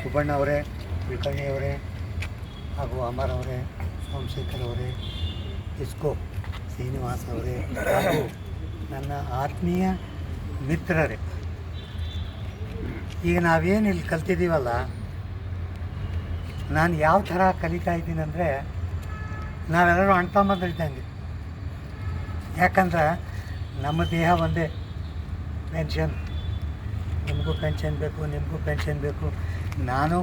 ಸುಬ್ಬಣ್ಣ ಅವರೇ, ಕುಲಕರ್ಣಿ ಅವರೇ, ಹಾಗೂ ಅಮರ್ ಅವರೇ, ಸೋಮಶೇಖರ್ ಅವರೇ, ಇಸ್ಕೋ ಶ್ರೀನಿವಾಸ್ ಅವರೇ, ಹಾಗೂ ನನ್ನ ಆತ್ಮೀಯ ಮಿತ್ರರೇ. ಈಗ ನಾವೇನು ಇಲ್ಲಿ ಕಲ್ತಿದ್ದೀವಲ್ಲ, ನಾನು ಯಾವ ಥರ ಕಲಿತಾ ಇದ್ದೀನಿ ಅಂದರೆ, ನಾವೆಲ್ಲರೂ ಕಲಿತಂಗೆ ಯಾಕಂದ್ರೆ ನಮ್ಮ ದೇಹ ಒಂದೇ ಪೆನ್ಷನ್ ನಿಮಗೂ ಪೆನ್ಷನ್ ಬೇಕು, ನಿಮಗೂ ಪೆನ್ಷನ್ ಬೇಕು. ನಾನು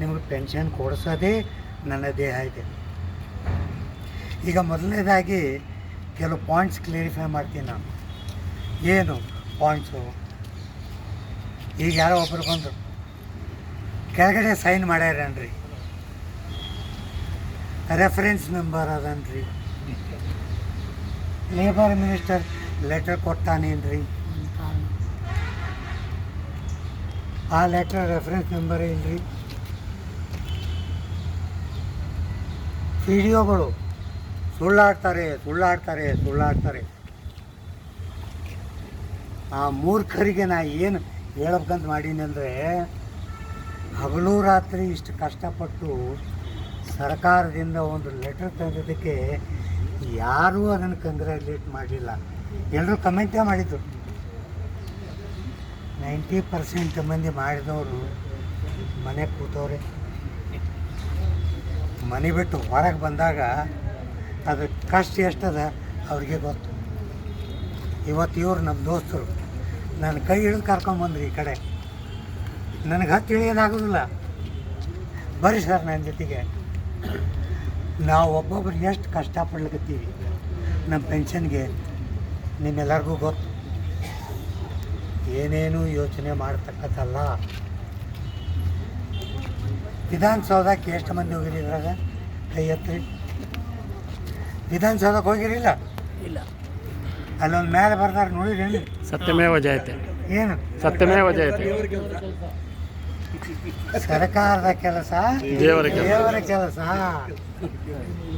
ನಿಮಗೆ ಪೆನ್ಷನ್ ಕೊಡಿಸೋದೇ ನನ್ನ ದೇಹ ಇದೆ. ಈಗ ಮೊದಲನೇದಾಗಿ ಕೆಲವು ಪಾಯಿಂಟ್ಸ್ ಕ್ಲಿಯರಿಫೈ ಮಾಡ್ತೀನಿ ನಾನು. ಏನು ಪಾಯಿಂಟ್ಸು ಈಗ ಯಾರೋ ಒಬ್ಬರು ಬಂದರು. ಕೆಳಗಡೆ ಸೈನ್ ಮಾಡ್ಯಾರನ್ರಿ? ರೆಫರೆನ್ಸ್ ನಂಬರ್ ಅದನ್ರಿ? ಲೇಬರ್ ಮಿನಿಸ್ಟರ್ ಲೆಟರ್ ಕೊಟ್ಟಾನೇನ್ರಿ ಆ ಲೆಟರ್ ರೆಫರೆನ್ಸ್ ನಂಬರ್ ಇಲ್ರಿ ವಿಡಿಯೋಗಳು ಸುಳ್ಳಾಡ್ತಾರೆ ಸುಳ್ಳಾಡ್ತಾರೆ ಸುಳ್ಳಾಡ್ತಾರೆ. ಆ ಮೂರ್ಖರಿಗೆ ನಾ ಏನು ಹೇಳ್ಬೇಕಂತ ಮಾಡೀನಿ ಅಂದರೆ, ಹಗಲು ರಾತ್ರಿ ಇಷ್ಟು ಕಷ್ಟಪಟ್ಟು ಸರ್ಕಾರದಿಂದ ಒಂದು ಲೆಟರ್ ತಂದಿದ್ದಕ್ಕೆ ಯಾರೂ ಅದನ್ನು ಕಂಗ್ರ್ಯಾಚುಲೇಟ್ ಮಾಡಲಿಲ್ಲ ಎಲ್ಲರೂ ಕಮೆಂಟೇ ಮಾಡಿದರು. ನೈಂಟಿ ಪರ್ಸೆಂಟ್ ಮಂದಿ ಮಾಡಿದವರು ಮನೆ ಕೂತವ್ರೆ. ಮನೆ ಬಿಟ್ಟು ಹೊರಗೆ ಬಂದಾಗ ಅದು ಕಷ್ಟ ಎಷ್ಟದ ಅವ್ರಿಗೆ ಗೊತ್ತು. ಇವತ್ತು ಇವ್ರು ನಮ್ಮ ದೋಸ್ತರು. ನನ್ನ ಕೈ ಹಿಡಿದು ಕರ್ಕೊಂಬಂದ್ರಿ ಈ ಕಡೆ. ನನಗೆ ಹತ್ತು ಇಳಿಯೋದಾಗೋದಿಲ್ಲ ಬರ್ರಿ ಸರ್ ನನ್ನ ಜೊತೆಗೆ. ನಾವು ಒಬ್ಬೊಬ್ರು ಎಷ್ಟು ಕಷ್ಟಪಡ್ಲಿಕ್ಕೆ ನಮ್ಮ ಪೆನ್ಷನ್ಗೆ ನಿಮ್ಮೆಲ್ಲರಿಗೂ ಗೊತ್ತು. ಏನೇನು ಯೋಚನೆ ಮಾಡ್ತಕ್ಕಂಥಲ್ಲ. ವಿಧಾನಸೌಧಕ್ಕೆ ಎಷ್ಟು ಮಂದಿ ಹೋಗಿರಿ ಇದ್ರಾಗ? ಕೈ ಎತ್ತಿ ವಿಧಾನಸೌಧಕ್ಕೆ ಹೋಗಿರಿಲ್ಲ ಇಲ್ಲ? ಅಲ್ಲೊಂದು ಮೇಲೆ ಬರ್ತಾರೆ ನೋಡಿರಿ ಸತ್ಯಮೇವ ಜಯತೆ ಏನು? ಸತ್ಯಮೇವ ಜಯತೆ ಸರ್ಕಾರದ ಕೆಲಸ? ದೇವರ ಕೆಲಸ. ದೇವರ ಕೆಲಸ.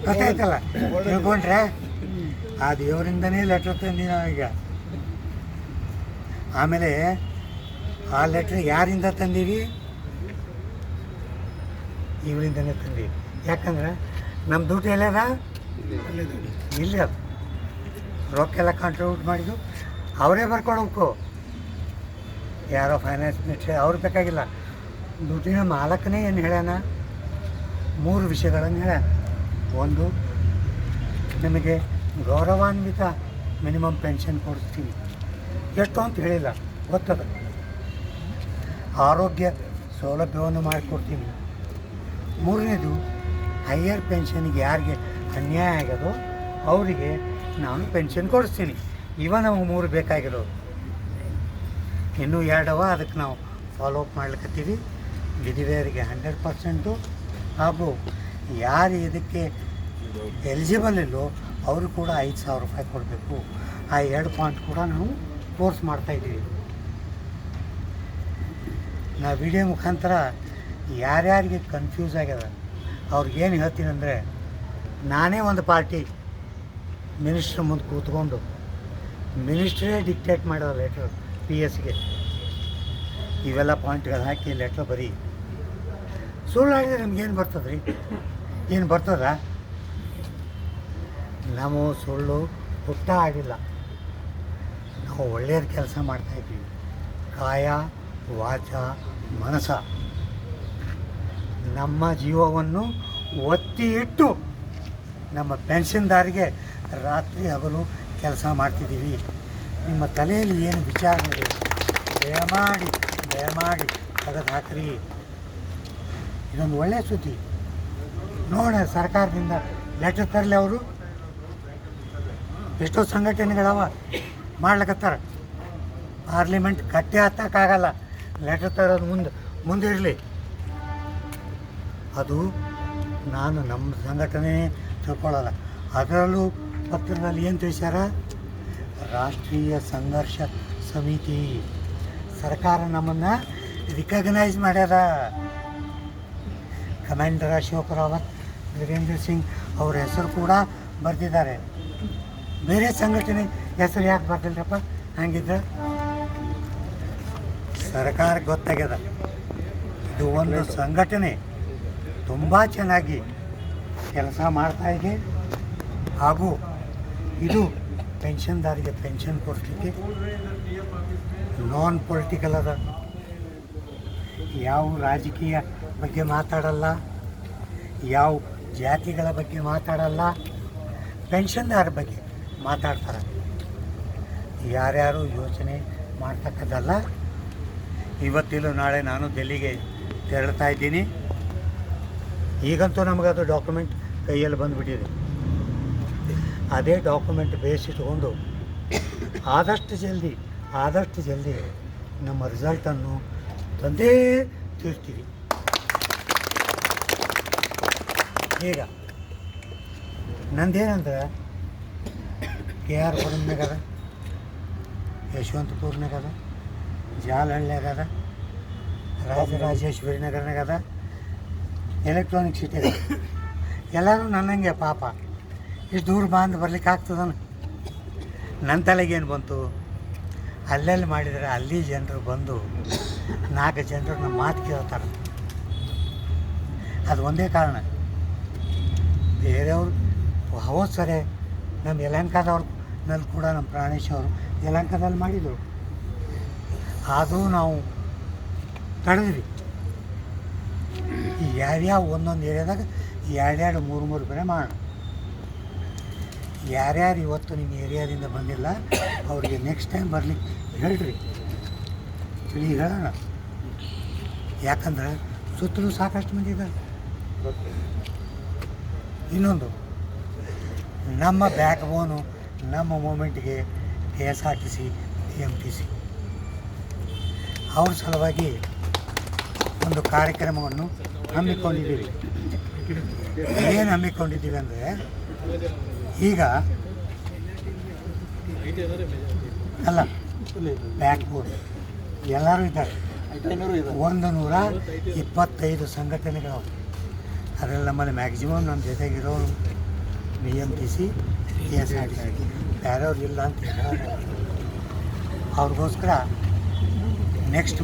ಗೊತ್ತಾಯ್ತಲ್ಲ? ತಿಳ್ಕೊಂಡ್ರೆ? ಆ ದೇವರಿಂದನೇ ಲೆಟ್ರ್ ತಂದಿನ ನಾವೀಗ ಆಮೇಲೆ ಆ ಲೆಟ್ರ್ ಯಾರಿಂದ ತಂದೀವಿ ಇವರಿಂದನೇ ತಂದೀವಿ ಯಾಕಂದ್ರೆ ನಮ್ಮ ದುಡ್ಡು ಎಲ್ಲದ? ಇಲ್ಲ ರೊಕ್ಕ ಎಲ್ಲ ಕಾಂಟ್ರಿಬ್ಯೂಟ್ ಮಾಡಿದ್ದು ಅವರೇ ಬರ್ಕೊಡ್ಬೇಕು. ಯಾರೋ ಫೈನಾನ್ಸ್ ಮಿನಿಸ್ಟರ್ ಅವ್ರು ಬೇಕಾಗಿಲ್ಲ. ದುಡ್ಡಿನ ಮಾಲಕನೇ ಏನು ಹೇಳ್ಯಾನ? ಮೂರು ವಿಷಯಗಳನ್ನು ಹೇಳ್ಯಾನ. ಒಂದು, ನಿಮಗೆ ಗೌರವಾನ್ವಿತ ಮಿನಿಮಮ್ ಪೆನ್ಷನ್ ಕೊಡಿಸ್ತೀವಿ ಎಷ್ಟು ಅಂತ ಹೇಳಿಲ್ಲ. ಗೊತ್ತದ? ಆರೋಗ್ಯ ಸೌಲಭ್ಯವನ್ನು ಮಾಡಿಕೊಡ್ತೀನಿ. ಮೂರನೇದು ಹೈಯರ್ ಪೆನ್ಷನ್ಗೆ ಯಾರಿಗೆ ಅನ್ಯಾಯ ಆಗ್ಯದೋ ಅವರಿಗೆ ನಾನು ಪೆನ್ಷನ್ ಕೊಡಿಸ್ತೀನಿ. ಇವ ನಮಗೆ ಮೂರು ಬೇಕಾಗಿರೋದು. ಇನ್ನೂ ಎರಡವ ಅದಕ್ಕೆ ನಾವು ಫಾಲೋ ಅಪ್ ಮಾಡ್ಲಿಕ್ಕತ್ತೀವಿ ವಿಧಿವೆಯರಿಗೆ ಹಂಡ್ರೆಡ್ ಪರ್ಸೆಂಟು ಹಾಗೂ ಯಾರು ಇದಕ್ಕೆ ಎಲಿಜಿಬಲ್ ಇಲ್ಲೋ ಅವರು ಕೂಡ ಐದು ಸಾವಿರ ರೂಪಾಯಿ ಕೊಡಬೇಕು. ಆ ಎರಡು ಪಾಯಿಂಟ್ ಕೂಡ ನಾವು ಕೋರ್ಸ್ ಮಾಡ್ತಾಯಿದ್ದೀವಿ ನಾ ವಿಡಿಯೋ ಮುಖಾಂತರ ಯಾರ್ಯಾರಿಗೆ ಕನ್ಫ್ಯೂಸ್ ಆಗ್ಯದ, ಅವ್ರಿಗೇನು ಹೇಳ್ತೀನಿ ಅಂದರೆ, ನಾನೇ ಒಂದು ಪಾರ್ಟಿ ಮಿನಿಸ್ಟ್ರ್ ಮುಂದೆ ಕೂತ್ಕೊಂಡು ಮಿನಿಸ್ಟ್ರೇ ಡಿಕ್ಟೇಟ್ ಮಾಡೋ ಲೆಟ್ರ್ ಪಿ ಎಸ್ಗೆ ಇವೆಲ್ಲ ಪಾಯಿಂಟ್ಗಳು ಹಾಕಿ ಲೆಟ್ರ್ ಬರೀ. ಸುಳ್ಳು ಹೇಳಿದ್ರೆ ನಿಮ್ಗೇನು ಬರ್ತದೆ ರೀ ಏನು ಬರ್ತದ? ನಾವು ಸುಳ್ಳು ಹುಟ್ಟ ಆಗಿಲ್ಲ. ಒಳ್ಳೆಯದು ಕೆಲಸ ಮಾಡ್ತಾಯಿದ್ದೀವಿ ಕಾಯ, ವಾಚ, ಮನಸ. ನಮ್ಮ ಜೀವವನ್ನು ಒತ್ತಿ ಇಟ್ಟು ನಮ್ಮ ಪೆನ್ಷನ್ದಾರಿಗೆ ರಾತ್ರಿ ಹಗಲು ಕೆಲಸ ಮಾಡ್ತಿದ್ದೀವಿ. ನಿಮ್ಮ ತಲೆಯಲ್ಲಿ ಏನು ವಿಚಾರ ಇದೆ? ದಯಮಾಡಿ ದಯಮಾಡಿ ತೆಗೆದು ಹಾಕ್ರಿ ಇದೊಂದು ಒಳ್ಳೆಯ ಸುದ್ದಿ. ನೋಡ ಸರ್ಕಾರದಿಂದ ಲೆಟರ್ ತರಲಿ ಅವರು. ಎಷ್ಟೋ ಸಂಘಟನೆಗಳವ ಮಾಡ್ಲಿಕತ್ತಾರ. ಪಾರ್ಲಿಮೆಂಟ್ ಕಟ್ಟಿ ಹತ್ತಕ್ಕಾಗಲ್ಲ ಲೆಟರ್ ತರೋದು ಮುಂದೆ ಮುಂದೆ ಇರಲಿ. ಅದು ನಾನು ನಮ್ಮ ಸಂಘಟನೆ ತಿಳ್ಕೊಳ್ಳಲ್ಲ. ಅದರಲ್ಲೂ ಪತ್ರದಲ್ಲಿ ಏನು ತಿಳಿಸ್ಯಾರ? ರಾಷ್ಟ್ರೀಯ ಸಂಘರ್ಷ ಸಮಿತಿ. ಸರ್ಕಾರ ನಮ್ಮನ್ನು ರಿಕಗ್ನೈಸ್ ಮಾಡ್ಯಾರ ಕಮಾಂಡರ್ ಅಶೋಕ್ ರಾವತ್ ವೀರೇಂದ್ರ ಸಿಂಗ್ ಅವ್ರ ಹೆಸರು ಕೂಡ ಬರೆದಿದ್ದಾರೆ. ಬೇರೆ ಸಂಘಟನೆ ಹೆಸರು ಯಾಕೆ ಬರ್ತಿಲ್ರಪ್ಪ ಹಂಗಿದ್ರೆ ಸರ್ಕಾರ ಗೊತ್ತಾಗ್ಯದ. ಇದು ಒಂದು ಸಂಘಟನೆ ತುಂಬ ಚೆನ್ನಾಗಿ ಕೆಲಸ ಮಾಡ್ತಾ ಇದೆ. ಹಾಗೂ ಇದು ಪೆನ್ಷನ್ದಾರಿಗೆ ಪೆನ್ಷನ್ ಕೊಡ್ಲಿಕ್ಕೆ ನಾನ್ ಪೊಲಿಟಿಕಲ್ ಅದ. ಯಾವ ರಾಜಕೀಯ ಬಗ್ಗೆ ಮಾತಾಡಲ್ಲ, ಯಾವ ಜಾತಿಗಳ ಬಗ್ಗೆ ಮಾತಾಡಲ್ಲ, ಪೆನ್ಷನ್ದಾರ ಬಗ್ಗೆ ಮಾತಾಡ್ತಾರೆ. ಯಾರ್ಯಾರು ಯೋಚನೆ ಮಾಡ್ತಕ್ಕದ್ದಲ್ಲ, ಇವತ್ತಿಲ್ಲ ನಾಳೆ ನಾನು ಡೆಲ್ಲಿಗೆ ತೆರಳ್ತಾ ಇದ್ದೀನಿ. ಈಗಂತೂ ಅದು ಡಾಕ್ಯುಮೆಂಟ್ ಕೈಯಲ್ಲಿ ಬಂದುಬಿಟ್ಟಿದೆ. ಅದೇ ಡಾಕ್ಯುಮೆಂಟ್ ಬೇಸ್ ಇಟ್ಕೊಂಡು ಆದಷ್ಟು ಜಲ್ದಿ ಆದಷ್ಟು ಜಲ್ದಿ ನಮ್ಮ ರಿಸಲ್ಟನ್ನು ತಂದೇ ತೀರ್ತೀವಿ. ಈಗ ನಂದೇನಂದ್ರೆ, ಕೆ ಆರ್ ಪುರಮ್ನಾಗ ಅದ ಯಶವಂತಪುರ್ನಾಗ ಅದ ಜಾಲಹಳ್ಳಿಯಾಗ ಅದ ರಾಜರಾಜೇಶ್ವರಿ ನಗರನಾಗ ಅದ ಎಲೆಕ್ಟ್ರಾನಿಕ್ ಸಿಟಿ ಅದ ಎಲ್ಲರೂ ನನ್ನಂಗೆ ಪಾಪ. ಇಷ್ಟು ದೂರ ಬಂದು ಬರ್ಲಿಕ್ಕೆ ಆಗ್ತದನ ನನ್ನ ತಲೆಗೇನು ಬಂತು? ಅಲ್ಲೆಲ್ಲಿ ಮಾಡಿದರೆ ಅಲ್ಲಿ ಜನರು ಬಂದು ನಾಲ್ಕು ಜನರು ನಮ್ಮ ಮಾತು ಕೇಳ್ತಾರೆ. ಅದು ಒಂದೇ ಕಾರಣ. ಬೇರೆಯವರು ಹೌದು ಸರಿ ನಮ್ಮ ಯಲಹಂಕದವ್ರು. ನಲ್ಲಿ ಕೂಡ ನಮ್ಮ ಪ್ರಾಣೇಶ್ ಅವರು ಯಲಂಕದಲ್ಲಿ ಮಾಡಿದರು. ಆದರೂ ನಾವು ತಡೆದ್ವಿ. ಯಾರ್ಯಾವ ಒಂದೊಂದು ಏರಿಯಾದಾಗ ಎರಡೆರಡು, ಮೂರು ಮೂರು ಬೇರೆ ಮಾಡೋಣ. ಯಾರ್ಯಾರು ಇವತ್ತು ನಿಮ್ಮ ಏರಿಯಾದಿಂದ ಬಂದಿಲ್ಲ, ಅವರಿಗೆ ನೆಕ್ಸ್ಟ್ ಟೈಮ್ ಬರ್ಲಿಕ್ಕೆ ಹೇಳ್ರಿ. ತಿಳಿ ಹೇಳೋಣ. ಯಾಕಂದ್ರೆ ಸುತ್ತಲೂ ಸಾಕಷ್ಟು ಮಂದಿ ಇದ್ದಾರೆ. ಇನ್ನೊಂದು, ನಮ್ಮ ಬ್ಯಾಕ್ ಬೋನು ನಮ್ಮ ಮೂಮೆಂಟ್ಗೆ K S R T C D M T C ಅವ್ರ ಸಲುವಾಗಿ ಒಂದು ಕಾರ್ಯಕ್ರಮವನ್ನು ಹಮ್ಮಿಕೊಂಡಿದ್ದೀವಿ. ಏನು ಹಮ್ಮಿಕೊಂಡಿದ್ದೀವಿ ಅಂದರೆ, ಈಗ ಅಲ್ಲ ಬ್ಯಾಕ್ ಬೋರ್ಡ್ ಎಲ್ಲರೂ ಇದ್ದಾರೆ. ಒಂದು ನೂರ ಇಪ್ಪತ್ತೈದು ಸಂಘಟನೆಗಳು. ಅದರಲ್ಲಿ ನಮ್ಮಲ್ಲಿ ಮ್ಯಾಕ್ಸಿಮಮ್ ನಮ್ಮ ಜೊತೆಗಿರೋರು B M T C K S R T ಇಲ್ಲ ಅಂತ ಹೇಳೋದು ಅವ್ರಿಗೋಸ್ಕರ ನೆಕ್ಸ್ಟ್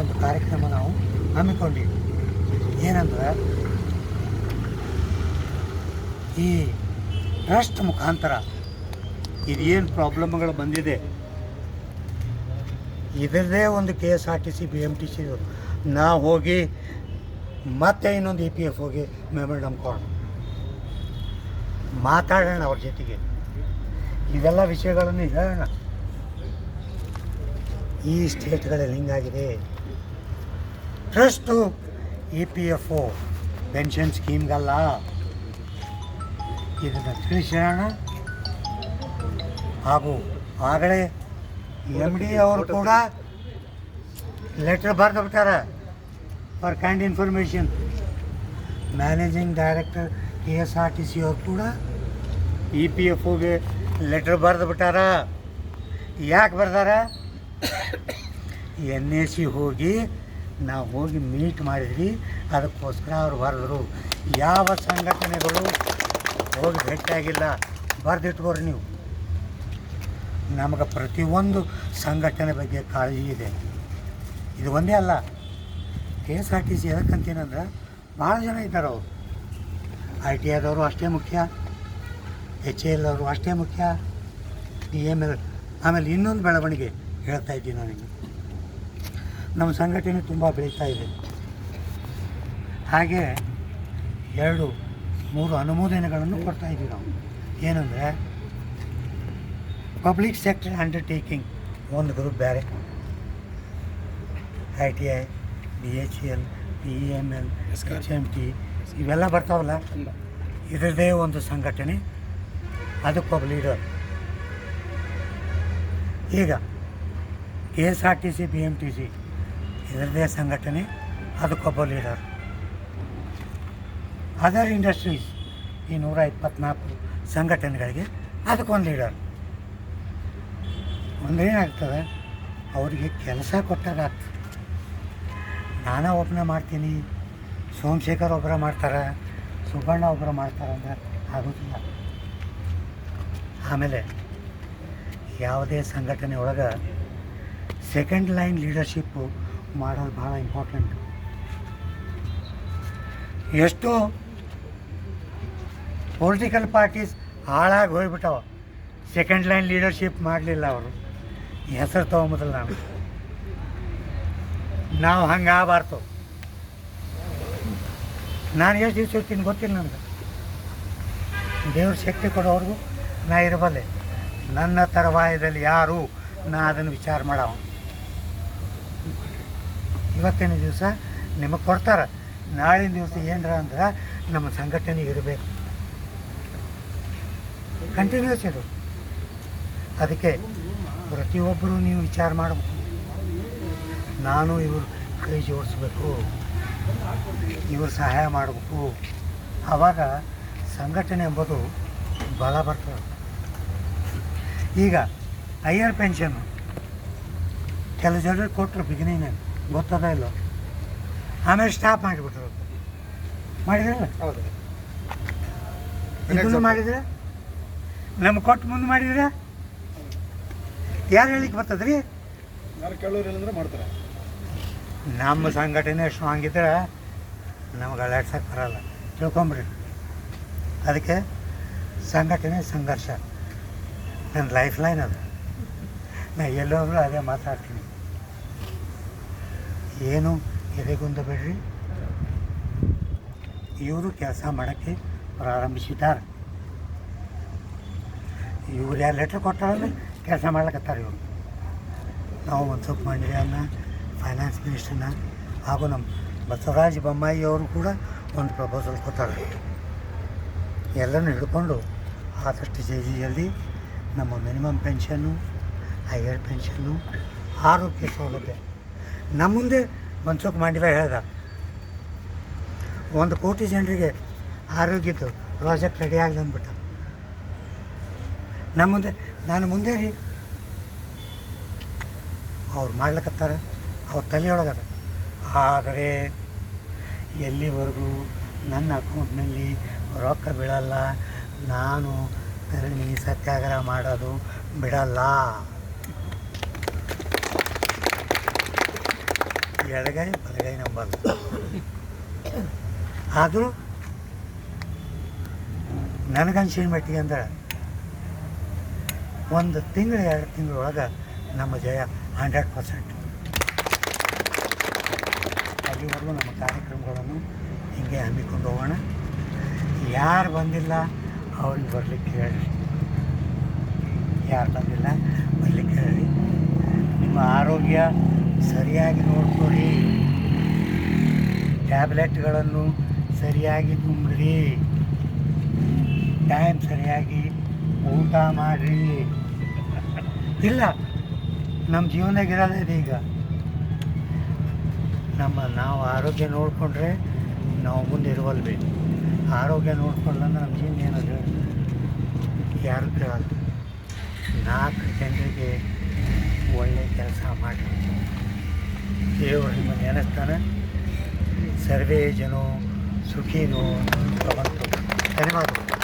ಒಂದು ಕಾರ್ಯಕ್ರಮ ನಾವು ಹಮ್ಮಿಕೊಂಡಿವಿ ಏನಂದ್ರೆ, ಈ ಟ್ರಸ್ಟ್ ಮುಖಾಂತರ ಇದೇನು ಪ್ರಾಬ್ಲಮ್ಗಳು ಬಂದಿದೆ? ಇದರದೇ ಒಂದು K S R T C B M T C ನಾವು ಹೋಗಿ ಮತ್ತೆ ಇನ್ನೊಂದು ಇ ಪಿ ಎಫ್ ಹೋಗಿ ಮೆಮೊರಂಡಮ್ ಕೊಡೋಣ. ಮಾತಾಡೋಣ ಅವ್ರ ಜೊತೆಗೆ. ಇವೆಲ್ಲ ವಿಷಯಗಳನ್ನು ಹೇಳೋಣ ಈ ಸ್ಟೇಟ್ಗಳಲ್ಲಿ ಹಿಂಗಾಗಿದೆ? Trust E P F O pension ಸ್ಕೀಮ್ಗಲ್ಲ? ಇದನ್ನು ತಿಳಿಸೋಣ. ಹಾಗೂ ಆಗಲೇ ಎಂ ಡಿ ಅವರು ಕೂಡ ಲೆಟ್ರ್ ಬರೆದು ಬಿಟ್ಟಾರೆ for kind information. Managing director K S R T C ಅವರು ಕೂಡ ಇ ಪಿ ಎಫ್ ಓಗೆ ಲೆಟ್ರ್ ಬರೆದು ಬಿಟ್ಟಾರ ಯಾಕೆ ಬರ್ದಾರ? ಎನ್ ಎ ಸಿ ಹೋಗಿ ನಾವು ಹೋಗಿ ಮೀಟ್ ಮಾಡಿದ್ವಿ. ಅದಕ್ಕೋಸ್ಕರ ಅವ್ರು ಬರೆದ್ರು. ಯಾವ ಸಂಘಟನೆಗಳು ಹೋಗಿ ಭೇಟಿಯಾಗಿಲ್ಲ. ಬರೆದಿಟ್ಕೋರಿ ನೀವು. ನಮಗೆ ಪ್ರತಿಯೊಂದು ಸಂಘಟನೆ ಬಗ್ಗೆ ಕಾಳಜಿ ಇದೆ. ಇದು ಒಂದೇ ಅಲ್ಲ. K S R T C ಎದಕ್ಕಂತೀನಂದ್ರೆ, ಭಾಳ ಜನ ಇದ್ದಾರೆ ಅವರು ಐ ಟಿ ಐದವರು ಅಷ್ಟೇ ಮುಖ್ಯ. ಎಚ್ ಎಲ್ ಅವರು ಅಷ್ಟೇ ಮುಖ್ಯ. ಡಿ ಎಂ ಎಲ್ ಆಮೇಲೆ ಇನ್ನೊಂದು ಬೆಳವಣಿಗೆ ಹೇಳ್ತಾ ಇದ್ದೀನಿ ನನಗೆ ನಮ್ಮ ಸಂಘಟನೆ ತುಂಬ ಬೆಳೀತಾ ಇದೆ. ಹಾಗೆ ಎರಡು ಮೂರು ಅನುಮೋದನೆಗಳನ್ನು ಕೊಡ್ತಾ ಇದ್ದೀವಿ ನಾವು. ಏನಂದರೆ ಪಬ್ಲಿಕ್ ಸೆಕ್ಟರ್ ಅಂಡರ್ಟೇಕಿಂಗ್ ಒಂದು ಗ್ರೂಪ್ ಬೇರೆ. I T I B H E L B M L H M T ಬರ್ತಾವಲ್ಲ? ಇದರದೇ ಒಂದು ಸಂಘಟನೆ. ಅದಕ್ಕೊಬ್ಬ ಲೀಡರ್ ಈಗ K S R T C B M T C ಇದರದೇ ಸಂಘಟನೆ ಅದಕ್ಕೊಬ್ಬ ಲೀಡರ್ ಅದರ್ ಇಂಡಸ್ಟ್ರೀಸ್ ಈ ನೂರ ಇಪ್ಪತ್ನಾಲ್ಕು ಸಂಘಟನೆಗಳಿಗೆ ಅದಕ್ಕೊಂದು ಲೀಡರ್ ಒಂದೇನಾಗ್ತದೆ, ಅವರಿಗೆ ಕೆಲಸ ಕೊಟ್ಟಾಗ್ತದೆ ನಾನು ಒಬ್ಬನೇ ಮಾಡ್ತೀನಿ, ಸೋಮಶೇಖರ್ ಒಬ್ಬರ ಮಾಡ್ತಾರೆ, ಸುಬ್ಬಣ್ಣ ಒಬ್ಬರ ಮಾಡ್ತಾರೆ ಅಂದರೆ ಆಗೋದಿಲ್ಲ. ಆಮೇಲೆ ಯಾವುದೇ ಸಂಘಟನೆ ಒಳಗೆ ಸೆಕೆಂಡ್ ಲೈನ್ ಲೀಡರ್ಶಿಪ್ಪು ಮಾಡೋದು ಭಾಳ ಇಂಪಾರ್ಟೆಂಟ್ ಎಷ್ಟೋ ಪೊಲಿಟಿಕಲ್ ಪಾರ್ಟೀಸ್ ಹಾಳಾಗಿ ಹೋಗ್ಬಿಟ್ಟವ. ಸೆಕೆಂಡ್ ಲೈನ್ ಲೀಡರ್ಶಿಪ್ ಮಾಡಲಿಲ್ಲ ಅವರು. ಹೆಸರು ತೊಗೊಂಬುದಿಲ್ಲ ನಾನು. ನಾವು ಹಂಗೆ ನಾನು ಎಷ್ಟು ದಿವಸ ಇರ್ತೀನಿ ಗೊತ್ತಿಲ್ಲ ನನಗೆ. ದೇವ್ರ ಶಕ್ತಿ ಕೊಡೋವ್ರಿಗೂ ನಾ ಇರಬಲ್ಲೆ. ನನ್ನ ತರವಾಯದಲ್ಲಿ ಯಾರು? ನಾ ಅದನ್ನು ವಿಚಾರ ಮಾಡವ. ಇವತ್ತಿನ ದಿವಸ ನಿಮಗೆ ಕೊಡ್ತಾರೆ. ನಾಳಿನ ದಿವಸ ಏನರ ಅಂದ್ರೆ ನಮ್ಮ ಸಂಘಟನೆ ಇರಬೇಕು. ಕಂಟಿನ್ಯೂಸ್ ಇದು ಅದಕ್ಕೆ ಪ್ರತಿಯೊಬ್ಬರು ನೀವು ವಿಚಾರ ಮಾಡಬೇಕು. ನಾನು ಇವರು ಕೈ ಜೋಡಿಸ್ಬೇಕು. ಇವರು ಸಹಾಯ ಮಾಡಬೇಕು. ಆವಾಗ ಸಂಘಟನೆ ಎಂಬುದು ಬಲ ಬರ್ತದೆ. ಈಗ ಹೈಯರ್ ಪೆನ್ಷನ್ನು ಕೆಲವು ಜನರಿಗೆ ಕೊಟ್ಟರು ಬಿಗಿನಿಂಗ್ ಗೊತ್ತದ ಇಲ್ಲ ಆಮೇಲೆ ಸ್ಟಾಪ್ ಮಾಡಿಬಿಟ್ರು ಮಾಡಿದ್ರಲ್ಲ? ಹೌದು. ಇದನ್ನು ಮಾಡಿದ್ರೆ? ನಮ್ಗೆ ಕೊಟ್ಟು ಮುಂದೆ ಮಾಡಿದ್ರೆ? ಯಾರು ಹೇಳಿಕ್ಕೆ ಬರ್ತದ್ರಿ? ಯಾರು ಮಾಡ್ತಾರೆ. ನಮ್ಮ ಸಂಘಟನೆ ಸ್ಟ್ರಾಂಗ್ ಇದ್ರೆ ನಮ್ಗೆ ಅಲ್ಲಾಡ್ಸಕ್ಕೆ ಬರಲ್ಲ. ತಿಳ್ಕೊಂಬ್ರಿ ಅದಕ್ಕೆ ಸಂಘಟನೆ ಸಂಘರ್ಷ. ನನ್ನ ಲೈಫ್ ಲೈನ್ ಅದು. ನಾ ಎಲ್ಲೋದ್ರೂ ಅದೇ ಮಾತಾಡ್ತೀನಿ. ಏನು ಎದೆಗುಂದ ಬಿಡ್ರಿ? ಇವರು ಕೆಲಸ ಮಾಡೋಕ್ಕೆ ಪ್ರಾರಂಭಿಸಿದ್ದಾರೆ. ಇವ್ರು ಯಾರು ಲೆಟ್ರ್ ಕೊಟ್ಟಾರಲ್ಲ, ಕೆಲಸ ಮಾಡ್ಲಿಕ್ಕತ್ತಾರೆ ಇವರು. ನಾವು ಸ್ವಲ್ಪ ಮಂಡ್ಯನ ಫೈನಾನ್ಸ್ ಮಿನಿಸ್ಟರ್ನ ಹಾಗೂ ನಮ್ಮ ಬಸವರಾಜ ಬೊಮ್ಮಾಯಿ ಅವರು ಕೂಡ ಒಂದು ಪ್ರಪೋಸಲ್ ಕೊಟ್ಟಾರೆ. ಎಲ್ಲನೂ ಹಿಡ್ಕೊಂಡು ಆದಷ್ಟು ಜಲ್ದಿ ಜಲ್ದಿ ನಮ್ಮ ಮಿನಿಮಮ್ ಪೆನ್ಷನ್ನು ಹೈಯರ್ ಪೆನ್ಷನ್ನು ಆರೋಗ್ಯ ಸೌಲಭ್ಯ. ನಮ್ಮ ಮುಂದೆ ಮನ್ಸುಖ್ ಮಾಡಿವ ಹೇಳ್ದ. ಒಂದು ಕೋಟಿ ಜನರಿಗೆ ಆರೋಗ್ಯದ್ದು ಪ್ರಾಜೆಕ್ಟ್ ರೆಡಿ ಆಗಲಿ ಅಂದ್ಬಿಟ್ಟ. ನಮ್ಮ ಮುಂದೆ, ನಾನು ಮುಂದೆ ರೀ. ಅವ್ರು ಮಾಡ್ಲಿಕ್ಕತ್ತಾರೆ ಅವ್ರ ತಲೆಯೊಳಗದ. ಆದರೆ, ಎಲ್ಲಿವರೆಗೂ ನನ್ನ ಅಕೌಂಟ್ನಲ್ಲಿ ರೊಕ್ಕ ಬೀಳಲ್ಲ. ನಾನು ಧರಣಿ ಸತ್ಯಾಗ್ರಹ ಮಾಡೋದು ಬಿಡಲ್ಲ. ಎಡಗೈ, ಬಲಗೈ ನಂಬಲ್ಲ. ಆದರೂ ನನಗನ್ಸಿನ ಮಟ್ಟಿಗೆ ಅಂದ್ರೆ ಒಂದು ತಿಂಗಳು, ಎರಡು ತಿಂಗಳೊಳಗೆ ನಮ್ಮ ಜಯ ಹಂಡ್ರೆಡ್ ಪರ್ಸೆಂಟ್. ಅಲ್ಲಿವರೆಗೂ ನಮ್ಮ ಕಾರ್ಯಕ್ರಮಗಳನ್ನು ಹೀಗೆ ಹಮ್ಮಿಕೊಂಡು ಹೋಗೋಣ. ಯಾರು ಬಂದಿಲ್ಲ ಅವ್ರಿಗೆ ಬರಲಿಕ್ಕೆ ಹೇಳಿ. ಯಾರು ಬಂದಿಲ್ಲ? ಬರಲಿಕ್ಕೆ ಹೇಳಿ. ನಿಮ್ಮ ಆರೋಗ್ಯ ಸರಿಯಾಗಿ ನೋಡ್ಕೊಳ್ಳಿ. ಟ್ಯಾಬ್ಲೆಟ್ಗಳನ್ನು ಸರಿಯಾಗಿ ತುಂಬ್ರಿ. ಟೈಮ್ ಸರಿಯಾಗಿ ಊಟ ಮಾಡಿರಿ. ಇಲ್ಲ, ನಮ್ಮ ಜೀವನದಾಗ ಇರೋದೇ ಈಗ. ನಮ್ಮ ನಾವು ಆರೋಗ್ಯ ನೋಡಿಕೊಂಡ್ರೆ ನಾವು ಮುಂದೆ ಇರುವಲ್ವಿ? ಆರೋಗ್ಯ ನೋಡ್ಕೊಳ್ಳಂದ್ರೆ ನಮ್ಮ ಜೀವನ ಏನದು ಯಾರು ಕೇಳಲ್ಲ. ನಾಲ್ಕು ಜನರಿಗೆ ಒಳ್ಳೆ ಕೆಲಸ ಮಾಡಿ. ದೇವರು ನಿಮ್ಮ ನೆನೆಸ್ತಾನೆ. ಸರ್ವೇ ಜನೋ ಸುಖಿನೋ ಭವಂತು. ಧನ್ಯವಾದಗಳು.